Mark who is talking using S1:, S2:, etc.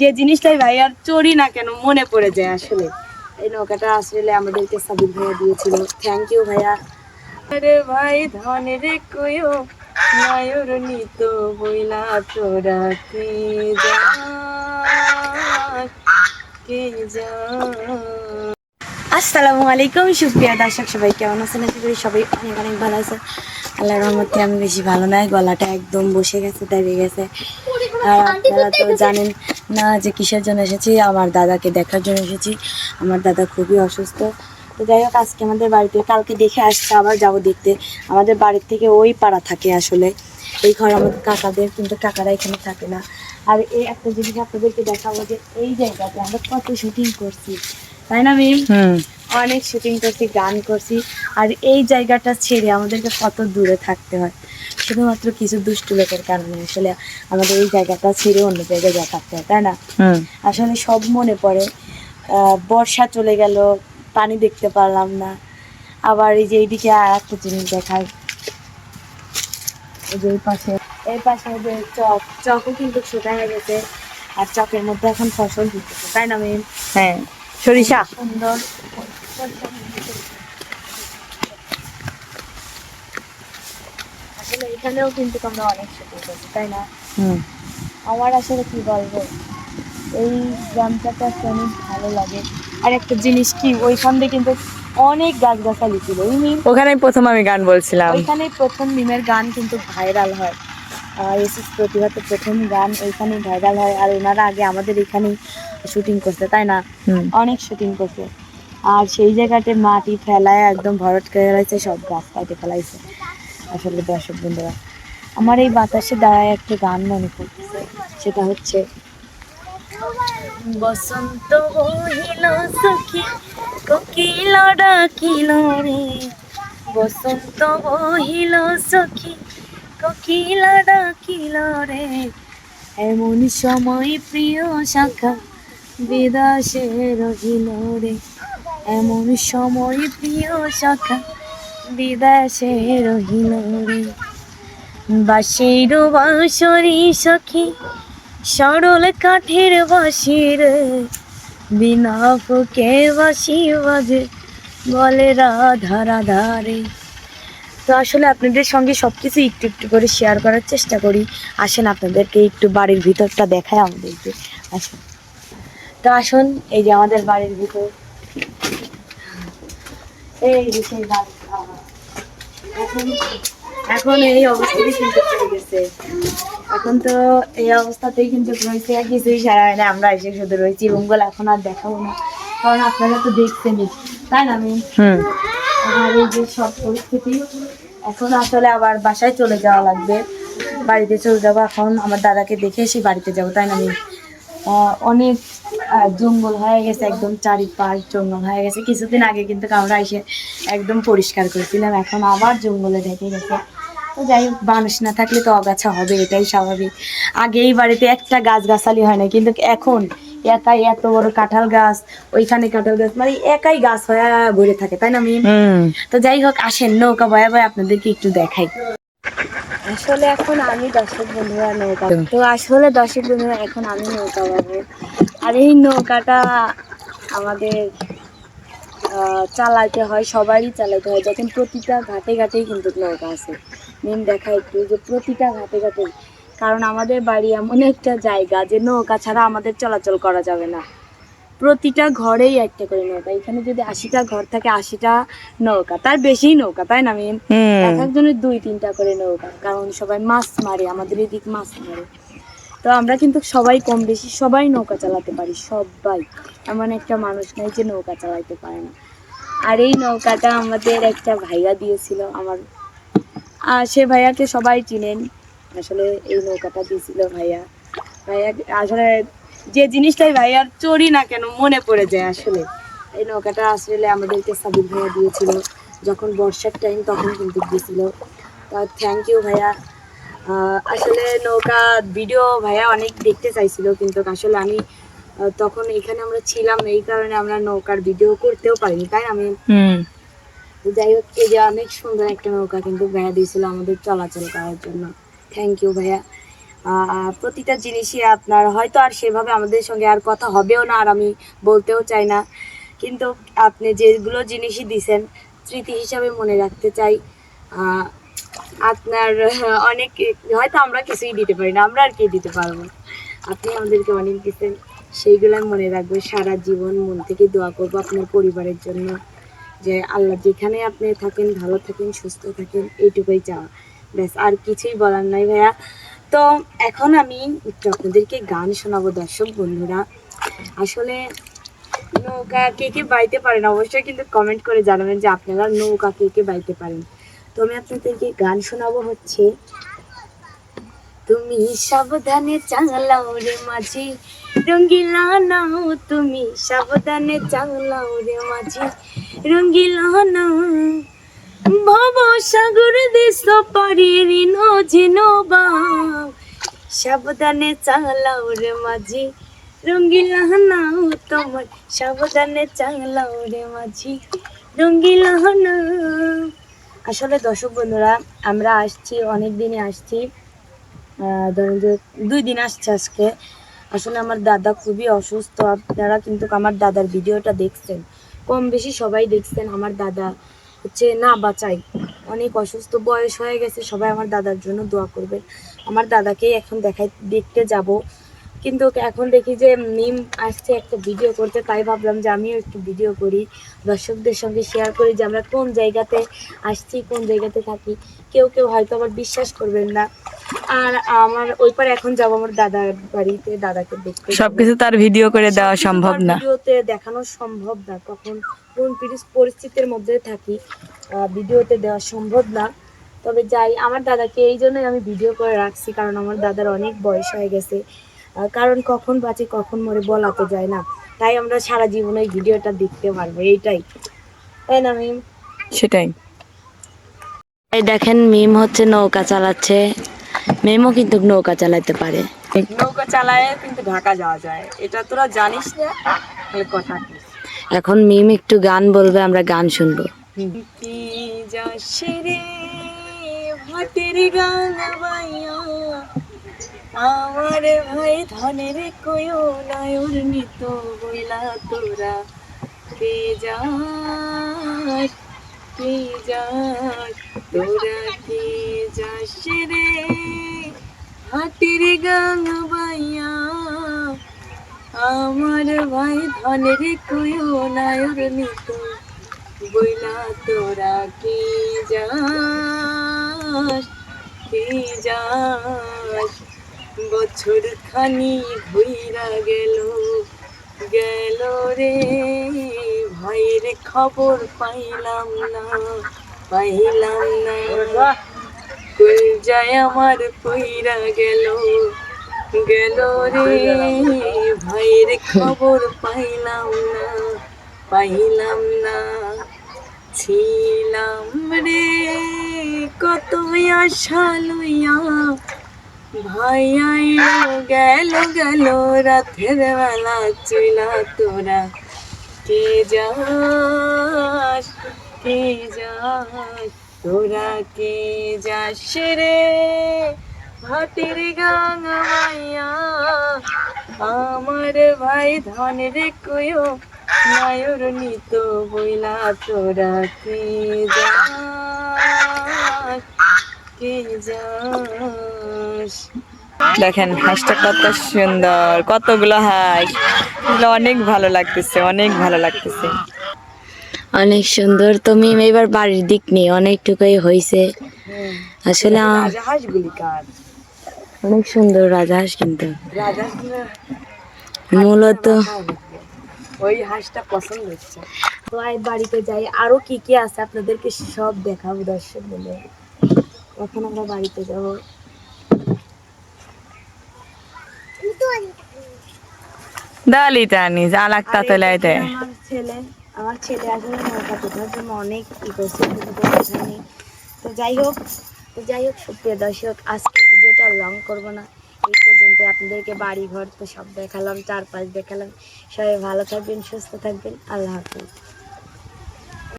S1: যে জিনিসটাই ভাই আর চড়ি না কেন মনে পড়ে যায় আসলে। এই নৌকাটা আসলে আমাদেরকে সাবির ভাইয়া দিয়েছিল। থ্যাংক ইউ ভাইয়া। আরে ভাই ধনে রে কয়ো নায়র নিত বইলা তোরা কে কে আসসালামু আলাইকুম সুপ্রিয়া দর্শক সবাই কেমন আছেন? আশা করি সবাই অনেক অনেক ভালো আছে আল্লাহর রহমতে আমি বেশি ভালো নাই গলাটা একদম বসে গেছে দাঁড়িয়ে গেছে। আর আপনারা তো জানেন না যে কিসের জন্য এসেছি, আমার দাদাকে দেখার জন্য এসেছি। আমার দাদা খুবই অসুস্থ। তো যাই হোক, আজকে আমাদের বাড়িতে, কালকে দেখে আসছে, আবার যাব দেখতে। আমাদের বাড়ির থেকে ওই পাড়া থাকে আসলে। এই ঘর আমাদের কাকাদের, কিন্তু কাকারা এখানে থাকে না। আর এই একটা জিনিস আপনাদেরকে দেখাবো যে এই জায়গাতে আমরা কত শুটিং করছি। তাই না, মিম? অনেক শুটিং করছি গান করছি আর এই জায়গাটা ছেড়ে আমাদেরকে কত দূরে থাকতে হয়। শুধুমাত্র কিছু দুষ্টু লোকের কারণে আসলে আমাদের এই জায়গাটা ছেড়ে অন্য জায়গায় যা থাকতে হয় তাই না? আসলে সব মনে পড়ে। বর্ষা চলে গেল পানি দেখতে পারলাম না। আবার এই যে এইদিকে আর একটা জিনিস দেখায় এই যে এই পাশে এই পাশে যে চক চকও কিন্তু শুকায় গেছে আর চকের মধ্যে এখন ফসল দিতেছে তাই না মেম?
S2: হ্যাঁ সরিষা।
S1: সুন্দর। আসলে এখানেও কিন্তু আমরা অনেক শুটিং করছি তাই না? আমার আসলে কি বলব এই গ্রামটাতে আসলে অনেক ভালো লাগে। আর একটা জিনিস কি ওইখান দিয়ে কিন্তু অনেক গাছগাছালি ছিল। ওই মিম
S2: ওখানে প্রথম আমি গান বলছিলাম।
S1: ওইখানে প্রথম মিমের গান কিন্তু ভাইরাল হয়। এসএস প্রতিভাতে প্রথম গান ওইখানে ভাইরাল হয়। আর ওনারা আগে আমাদের এখানেই শুটিং করছে তাই না? অনেক শুটিং করছে। আর সেই জায়গাতে মাটি ফেলায় একদম ভরট করে ফেলাইছে, সব গাছ কাটে ফেলাইছে। আসলে দর্শক বন্ধুরা, আমার এই বাতাসে দাঁড়ায় একটা গান মনে পড়তেছে সেটা হচ্ছে, বসন্ত বহিল সখী, কোকিল ডাকিল রে। বসন্ত বহিল সখী, কোকিল ডাকিল রে। এমন সময় প্রিয় শাখা বিদাসে রহিল রে। এমন সময় প্রিয় শাখা বিদাসে রহিল রে বাসির বাঁশরি সখী, সরল কাঠের বাঁশির। বিনা ফুকে বাঁশি বাজে, বলে রাধা রাধারে তো আসলে আপনাদের সঙ্গে সব কিছু একটু একটু করে শেয়ার করার চেষ্টা করি। আসেন আপনাদেরকে একটু বাড়ির ভিতরটা দেখায় আমাদেরকে। আসুন। তো আসুন, এই যে আমাদের বাড়ির ভিতর। এই সেই এখন এখন এই অবস্থাতেই কিন্তু পড়ে গেছে। এখন তো এই অবস্থাতেই কিন্তু রয়েছে আর কিছুই সারা হয় না আমরা এসে শুধু রয়েছি। রুমগুলো এখন আর দেখাবো না কারণ আপনারা তো দেখছেনই তাই না আমি
S2: হুম।
S1: আর এই যে সব পরিস্থিতি এখন আসলে আবার বাসায় চলে যাওয়া লাগবে। বাড়িতে চলে যাব এখন আমার দাদাকে দেখে এসে বাড়িতে যাব তাই না আমি অনেক জঙ্গল হয়ে গেছে একদম চারিপাশ জঙ্গল হয়ে গেছে। কিছুদিন আগে কিন্তু আমরা এসে একদম পরিষ্কার করেছিলাম এখন আবার জঙ্গলে ঢেকে গেছে। তো যাই হোক মানুষ না থাকলে তো অগাছা হবে এটাই স্বাভাবিক। আগে এই বাড়িতে একটা গাছ গাছালি হয় না কিন্তু এখন একাই এত বড় কাঁঠাল গাছ ওইখানে কাঁঠাল গাছ মানে একাই গাছ হয়ে ভরে থাকে তাই না মিম? তো যাই হোক আসেন নৌকা বয়া বয়া আপনাদেরকে একটু দেখাই। আসলে এখন আমি বন্ধুরা নৌকা তো আসলে বন্ধুরা এখন আমি নৌকা পাবো। আর এই নৌকাটা আমাদের চালাতে হয়, সবারই চালাতে হয়। যখন প্রতিটা ঘাটে ঘাটেই কিন্তু নৌকা আছে। মেন দেখা একটু যে প্রতিটা ঘাটে ঘাটে। কারণ আমাদের বাড়ি এমন একটা জায়গা যে নৌকা ছাড়া আমাদের চলাচল করা যাবে না। প্রতিটা ঘরেই একটা করে নৌকা। এখানে যদি আশিটা ঘর থাকে আশিটা নৌকা। তার বেশি নৌকা তাই না মেন এক একজনের দুই তিনটা করে নৌকা কারণ সবাই মাছ মারে আমাদের এদিক মাছ মারে। তো আমরা কিন্তু সবাই কম বেশি সবাই নৌকা চালাতে পারি সবাই। এমন একটা মানুষ নাই যে নৌকা চালাতে পারে না। আর এই নৌকাটা আমাদের একটা ভাইয়া দিয়েছিল আমার। আর সে ভাইয়াকে সবাই চিনেন। আসলে এই নৌকাটা দিয়েছিল ভাইয়া। ভাইয়া আসলে যে জিনিসটাই ভাইয়ার চড়ি না কেন মনে পড়ে যায় আসলে। এই নৌকাটা আসলে আমাদেরকে সাবির ভাইয়া দিয়েছিল যখন বর্ষার টাইম তখন কিন্তু দিয়েছিল। থ্যাংক ইউ ভাইয়া। আসলে নৌকা ভিডিও ভাইয়া অনেক দেখতে চাইছিল কিন্তু আসলে আমি তখন এখানে আমরা ছিলাম এই কারণে আমরা নৌকার ভিডিও করতেও পারিনি তাই আমি যাই হোক এই যে অনেক সুন্দর একটা নৌকা কিন্তু ভাইয়া দিয়েছিল আমাদের চলাচল করার জন্য। থ্যাংক ইউ ভাইয়া। প্রতিটা জিনিসই আপনার, হয়তো আর সেভাবে আমাদের সঙ্গে আর কথা হবেও না, আর আমি বলতেও চাই না। কিন্তু আপনি যেগুলো জিনিসই দিছেন, স্মৃতি হিসাবে মনে রাখতে চাই। আপনার, অনেক, হয়তো আমরা কিছুই দিতে পারি না, আমরা আর কি দিতে পারব? আপনি আমাদেরকে অনেক দিচ্ছেন সেইগুলো মনে রাখব সারা জীবন মন থেকে দোয়া করব আপনার পরিবারের জন্য। যে আল্লাহ যেখানে আপনি থাকেন, ভালো থাকেন, সুস্থ থাকেন, এইটুকুই চাওয়া। ব্যাস, আর কিছুই বলার নাই ভাইয়া। তো এখন আমি একটু আপনাদেরকে গান শোনাবো, দর্শক বন্ধুরা। আসলে নৌকা কে কে বাইতে পারেন অবশ্যই কিন্তু কমেন্ট করে জানাবেন যে আপনারা নৌকা কে কে বাইতে পারেন। তো আমি আপনাদেরকে গান শোনাবো হচ্ছে, তুমি সাবধানে চালাও রে মাঝি, রঙ্গিলা নাও তুমি সাবধানে চালাও রে মাঝি, রঙ্গিলা নাও ভব সাগর দেশ পারি ঋণ ঝিন সাবধানে চালাও রে মাঝি রঙ্গিলা নাও তোমার। সাবধানে চালাও রে মাঝি রঙ্গিলা নাও আসলে দর্শক বন্ধুরা, আমরা আসছি, অনেক দিনে আসছি। ধরেন যে দুই দিন আসছে আজকে। আসলে আমার দাদা খুবই অসুস্থ। আপনারা কিন্তু আমার দাদার ভিডিওটা দেখছেন। কম বেশি সবাই দেখছেন আমার দাদা। হচ্ছে না, বাঁচাই। অনেক অসুস্থ বয়স হয়ে গেছে, সবাই আমার দাদার জন্য দোয়া করবেন। আমার দাদাকেই এখন দেখাই, দেখতে যাব। কিন্তু এখন দেখি যে মিম আসছে একটা ভিডিও করতে তাই ভাবলাম যে আমিও একটু ভিডিও করি দর্শকদের সঙ্গে শেয়ার করি যে আমরা কোন জায়গাতে আসছি কোন জায়গাতে থাকি। কেউ কেউ হয়তো আবার বিশ্বাস করবেন না। আর আমার ওই পারে এখন যাব আমার দাদার বাড়িতে দাদাকে দেখতে
S2: সবকিছু তার ভিডিও করে দেওয়া সম্ভব না।
S1: ভিডিওতে দেখানো সম্ভব না। কখন কোন পরিস্থিতির মধ্যে থাকি ভিডিওতে দেওয়া সম্ভব না। তবে যাই আমার দাদাকে এই জন্যই আমি ভিডিও করে রাখছি কারণ আমার দাদার অনেক বয়স হয়ে গেছে। কারণ কখন বাঁচে কখন মরে বলা তো যায় না। তাই আমরা সারা জীবন ওই ভিডিওটা দেখতে পারব এইটাই। তাই না মিম?
S2: সেটাই।
S1: এই দেখেন মিম হচ্ছে নৌকা চালাচ্ছে। মিমও কিন্তু নৌকা চালাতে পারে।
S2: নৌকা চালায় কিন্তু ঢাকা যাওয়া যায়। এটা তোরা জানিস না? তাহলে কথা
S1: এখন মিম একটু গান বলবে আমরা গান শুনব।
S2: গান বাইয়া আমার ভাই ধনের কয়ো নায়র নিত বইলা তোরা। কে যাস কে যাস তোরা কে যাস রে? হাতের গান বাইয়া আমার ভাই ধনের কয়ো নায়র নিত বইলা তোরা। কি যাস কি যাস বছর খানি ঘুইরা গেল গেল রে। ভাইয়ের খবর পাইলাম না পাইলাম না। কই যায় আমার কইরা গেল গেল রে। ভাইয়ের খবর পাইলাম না পাইলাম না। ছিলাম রে, কত আশা লইয়া ভাই আইলো গেল গেল রাতের বেলা চইলা তোরা। কে যাস কে যাস, তোরা কে যাস রে? ভাটির গাঙা মাইয়া, আমার ভাই ধনের কয়ো নায়র নিত বইলা তোরা। কে যাস কে যাস দেখেন হাঁসটা কত সুন্দর কতগুলো হাঁস এগুলো অনেক ভালো লাগতেছে অনেক ভালো লাগতেছে।
S1: অনেক সুন্দর। তুমি এবার বাড়ির দিক নিয়ে অনেকটুকুই হয়েছে আসলে অনেক সুন্দর রাজহাঁস কিন্তু। মূলত
S2: ওই হাঁসটা পছন্দ হচ্ছে।
S1: তো আই বাড়িতে যাই। আরও কি কি আছে? আপনাদেরকে সব দেখাবো দর্শক বলে এখন আমরা বাড়িতে যাব।
S2: দালিটা আনিস আলাকটা
S1: আর
S2: তো
S1: এই
S2: লাইতে
S1: দেখেন আমার ছেলে আমার ছেলে আসলে নৌকা তোঠার জন্য অনেক ই করছে তো যাই হোক তো যাই হোক সুপ্রিয় দর্শক আজকে ভিডিওটা লং করব না। এই পর্যন্ত আপনাদেরকে বাড়ি ঘর তো সব দেখালাম চারপাশ দেখালাম। সবাই ভালো থাকবেন সুস্থ থাকবেন। আল্লাহ হাফিজ।